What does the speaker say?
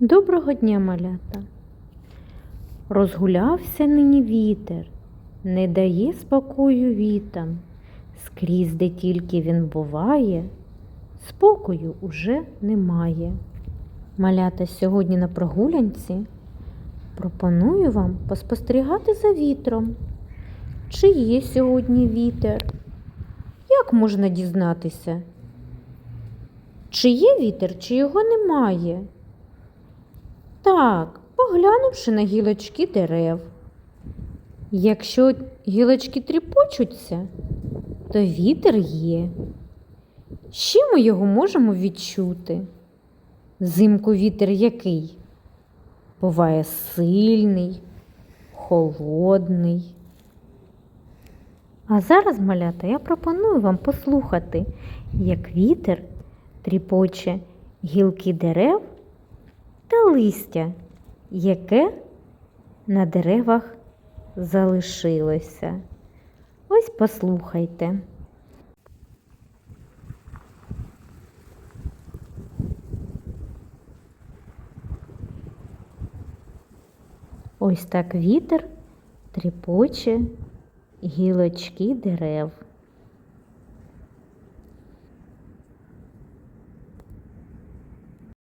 Доброго дня, малята. Розгулявся нині вітер, не дає спокою вітам. Скрізь, де тільки він буває, спокою уже немає. Малята сьогодні на прогулянці пропоную вам поспостерігати за вітром. Чи є сьогодні вітер? Як можна дізнатися? Чи є вітер, чи його немає? Так, поглянувши на гілочки дерев. Якщо гілочки тріпочуться, то вітер є. Ще ми його можемо відчути. Взимку вітер який? Буває сильний, холодний. А зараз, малята, я пропоную вам послухати, як вітер тріпоче гілки дерев та листя, яке на деревах залишилося. Ось послухайте. Ось так вітер тріпоче гілочки дерев.